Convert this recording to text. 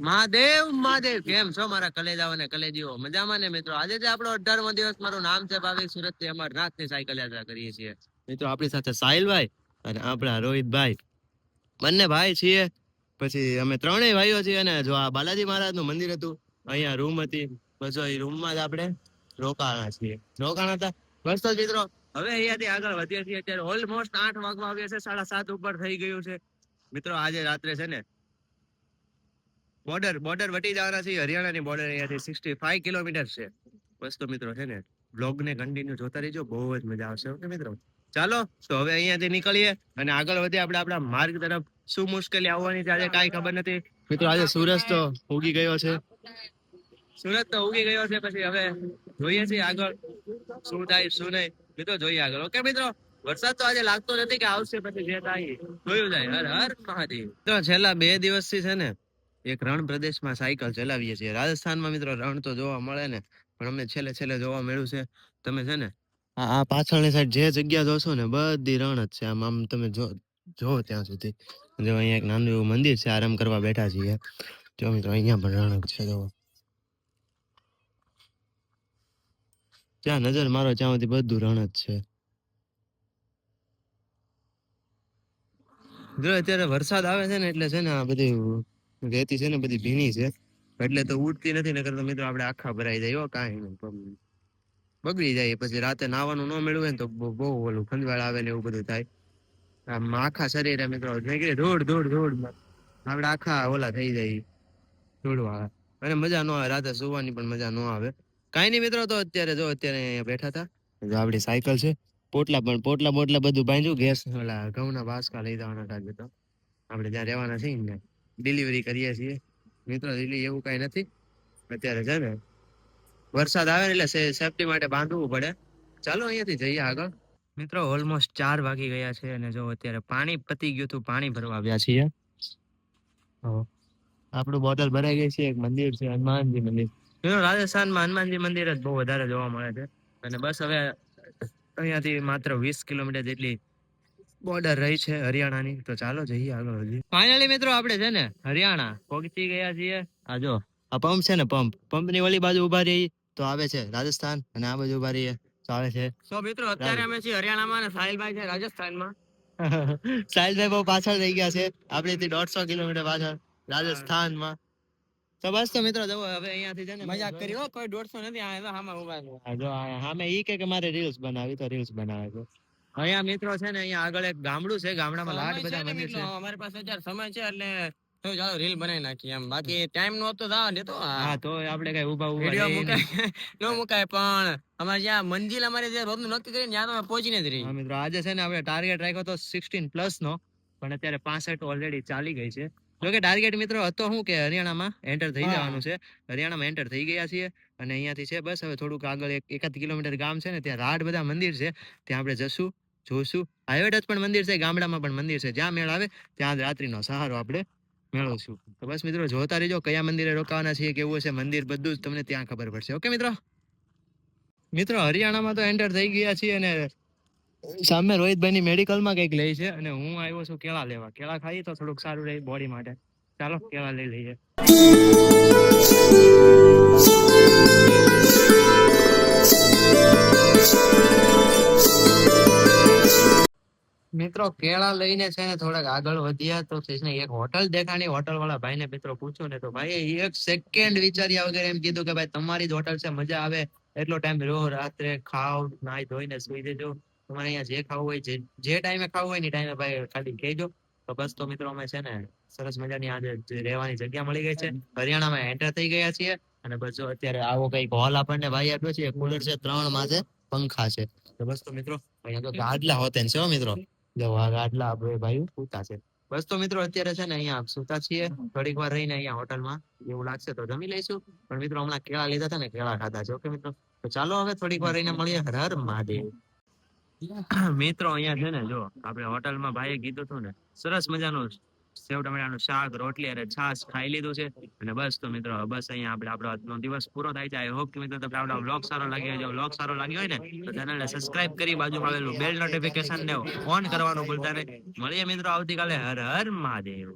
મહાદેવ મહાદેવ. કેમ છો મારા કલેજાઓ અને કલેજીઓ? મજામાં ને મિત્રો? આજે જે આપણો અઢારમો દિવસ, મારું નામ છે ભાવિક સુરત. થી અમરનાથની સાયકલ યાત્રા કરીએ છીએ. મિત્રો, આપણી સાથે સાહિલભાઈ અને આપણા રોહિતભાઈ. બંને ભાઈ છીએ. પછી અમે ત્રણેય ભાઈઓ છીએ અને જો આ બાલાજી મહારાજનું મંદિર હતું, અહીંયા રૂમ હતી. બસ એ રૂમમાં જ આપણે રોકાણા છીએ. રોકાણા હતા. બસ તો મિત્રો, હવે અહીંયાથી આગળ વધીએ છીએ. અત્યારે ઓલમોસ્ટ આઠ વાગવા આવ્યા છે. સાડા સાત ઉપર થઈ ગયું છે. મિત્રો, આજે રાત્રે છે ને બોર્ડર બોર્ડર વટી જવાના છે હરિયાણાની બોર્ડર અહીંયાથી સિક્સટી ફાઈવ કિલોમીટર છે. બસ તો મિત્રો છે ને બ્લોગ ને કન્ટિન્યુ જોતા રહેજો, બહુ જ મજા આવશે, ઓકે મિત્રો? ચાલો, તો હવે અહીંયાથી નીકળીએ અને આગળ વધીએ આપણે આપણા માર્ગ તરફ. શું મુશ્કેલી આવવાની છે આજે, કાંઈ ખબર નથી. મિત્રો, આજે સૂરજ તો ઉગી ગયો છે. સુરત તો ઉગી ગયો છે, પછી હવે જોઈએ છીએ આગળ. શું થાય, શું નહીં. મિત્રો, જોઈએ આગળ, ઓકે મિત્રો? વરસાદ તો આજે લાગતો નથી કે આવશે, પછી જે થાય જોયું જાય. હર હર મહાદેવ. તો છેલ્લા બે દિવસથી છે ને એક રણ પ્રદેશમાં સાયકલ ચલાવીએ છીએ. રાજસ્થાનમાં મિત્રો રણ તો જોવા મળે ને, પણ અમને છેલ્લે છેલ્લે જોવા મળ્યું છે. તમે છે ને, આ પાછળની સાઈડ જે જગ્યા જોશો ને, બધી રણ જ છે. આમ આમ તમે જો જો ત્યાં સુધી. જો અહીંયા એક નાનું એવું મંદિર છે, આરામ કરવા બેઠા છીએ. જો મિત્રો, અહીંયા પણ રણ છે, જો. ત્યાં નજર મારો, ત્યાં સુધી બધું રણ જ છે. જો અત્યારે વરસાદ આવે છે ને, એટલે છે ને આ બધી રેતી છે ને બધી ભીની છે. એટલે તો ઉડતી નથી, નકર તો મિત્રો આપણે આખા ભરાઈ જાય કાંઈ નહીં બગડી જાય. પછી રાતે નાવાનું ન મેળવે ને તો બહુ ઓલું ખંજવાળ આવે ને એવું બધું થાય. આમ આખા શરીર મિત્રો, નીકળે ધોડ ધોડ ધોડ આપણે આખા ઓલા થઈ જાય ધોડવા અને મજા ન આવે, રાતે સુવાની પણ મજા ન આવે. કાંઈ નહીં મિત્રો, તો અત્યારે જો અત્યારે અહીંયા બેઠા હતા. જો આપણી સાયકલ છે. પોટલા પણ, પોટલા બોટલા બધું બાંધ્યું. ગેસ, ઓલા ઘઉંના બાસકા લઈ જવાના હતા આપણે જ્યાં રહેવાના છીએ ને ડિલિવરી કરીએ છીએ. મિત્રો, દિલ્હી એવું કઈ નથી. અત્યારે છે ને, વરસાદ આવે એટલે સેફટી માટે બાંધવું પડે. ચાલો અહીંયાથી જઈએ આગળ. મિત્રો ઓલમોસ્ટ ચાર વાગી ગયા છે અને જો અત્યારે પાણી પતી ગયું હતું, પાણી ભરવા આવ્યા છીએ. આપણું બોટલ ભરાઈ ગઈ છે, એક મંદિર છે, હનુમાનજી મંદિર. મિત્રો, રાજસ્થાનમાં હનુમાનજી મંદિર જ બહુ વધારે જોવા મળે છે. અને બસ હવે અહીંયાથી માત્ર વીસ કિલોમીટર જેટલી બોર્ડર રહી છે હરિયાણાની. તો ચાલો જઈએ આગળ હજી ફાઇનલી મિત્રો આપણે છે ને હરિયાણા પહોંચી ગયા છીએ. આ જો આ પંપ છે ને પંપ પંપની ઓલી બાજુ ઊભા રહી તો આવે છે રાજસ્થાન અને આ બાજુ ઊભા રહીએ. તો આવે છે સો મિત્રો અત્યારે અમે છીએ હરિયાણામાં અને સાહિલભાઈ છે રાજસ્થાનમાં. સાહિલભાઈ બહુ પાછળ રહી ગયા છે. આપણે થી દોઢસો કિલોમીટર પાછળ રાજસ્થાનમાં. તો બસ તો મિત્રો જવો હવે અહીંયાથી છે ને મજાક કરી હો કોઈ દોઢસો નથી આ તો ઊભા છે. જો સામે ઈ કે કે મારે રીલ્સ બનાવી તો રીલ્સ બનાવે છે. અહીંયા મિત્રો છે ને અહીંયા આગળ એક ગામડું છે ગામડામાં લાડ બધા મંદિર છે. અમારી પાસે અત્યારે સમય છે એટલે તો ચાલો રીલ બનાવી નાખીએ એમ. બાકી ટાઈમ નો તો દાવા દેતો હા તો આપણે કઈ ઊભા ઊભા વિડિયો મુકાય. નો મુકાય પણ અમારે જ્યાં મંજિલ અમારે જે રોજનું નક્કી કરીને ત્યાં તો પહોંચીને જ રહી મિત્રો આજે છે ને આપણે ટાર્ગેટ રાખ્યો તો સિક્સટીન પ્લસ નો પણ અત્યારે પાસઠ ઓલરેડી ચાલી ગઈ છે. જોકે ટાર્ગેટ મિત્રો હતો શું કે હરિયાણામાં એન્ટર થઈ જવાનું છે. હરિયાણામાં એન્ટર થઈ ગયા છીએ અને અહીંયાથી છે બસ હવે થોડુંક આગળ એક એકાદ કિલોમીટર ગામ છે ને ત્યાં રાડ બધા મંદિર છે ત્યાં આપણે જશું. જોશું. હાઈવે ટચ પણ મંદિર છે, ગામડામાં પણ મંદિર છે. જ્યાં મેળ આવે, ત્યાં રાત્રિનો સહારો આપણે મેળવશું. તો બસ મિત્રો, જોતા રહેજો કયા મંદિરે રોકાવાના છીએ, કેવું છે મંદિર બધું જ તમને ત્યાં ખબર પડશે. ઓકે મિત્રો? મિત્રો, હરિયાણામાં તો એન્ટર થઈ ગયા છીએ અને સામે રોહિતભાઈની મેડિકલમાં કંઈક લે છે અને હું આવ્યો છું કેળા લેવા. કેળા ખાઈએ તો થોડુંક સારું રહે બોડી માટે. ચાલો, કેળા લઈ લઈએ. મિત્રો કેળા લઈને છે ને થોડાક આગળ વધ્યા તો છે ને એક હોટલ દેખાણી હોટલ વાળા ભાઈને મિત્રો પૂછ્યું ને તો ભાઈ એક સેકન્ડ વિચાર્યા વગર એમ કીધું કે ભાઈ તમારી જ હોટલ છે, મજા આવે, એટલો ટાઈમ રહો રાત્રે ખાવ નાઈ ધોઈને સુઈ જજો. તમારે અહીંયા જે ખાવું હોય, જે ટાઈમે ખાવું હોય ને ટાઈમે ભાઈ ખાલી કહેજો. તો બસ તો મિત્રો અમે છે ને સરસ મજાની આજે રહેવાની જગ્યા મળી ગઈ છે. હરિયાણામાં એન્ટર થઈ ગયા છીએ અને બસ જો અત્યારે આવો કંઈક હોલ આપણને ભાઈ આપ્યો છે. કુલર છે, ત્રણમાં છે પંખા છે. તો બસ તો મિત્રો, અહીંયા તો ગાડલા હોતે છે મિત્રો. આ આપણે ભાઈ, સૂતા છે. બસ તો મિત્રો, અત્યારે છે ને અહીંયા સુતા છીએ. થોડીક વાર રહીને અહીંયા હોટલમાં, એવું લાગશે તો જમી લઈશું. પણ મિત્રો, હમણાં કેળા લીધા હતા ને, કેળા ખાધા છે. ઓકે, મિત્રો? તો ચાલો હવે થોડીક વાર રહીને મળીએ. હર મહાદેવ. મિત્રો, અહીંયા છે ને, જો, આપણે હોટલમાં ભાઈએ કીધું હતું ને, સરસ મજાનું સેવ ટમેટાનું શાક, રોટલી અને છાશ ખાઈ લીધું છે. અને બસ તો મિત્રો, બસ અહીંયા આપણે આપણો આજનો દિવસ પૂરો થાય છે. આઈ હોપ કે મિત્રો તમને આપણો બ્લોગ સારો લાગ્યો જો બ્લોગ સારો લાગ્યો હોય ને, તો ચેનલને સબસ્ક્રાઇબ કરી બાજુમાં આવેલું બેલ નોટિફિકેશન ને ઓન કરવાનું ભૂલતા નહીં. મળીએ મિત્રો આવતીકાલે. હર હર મહાદેવ.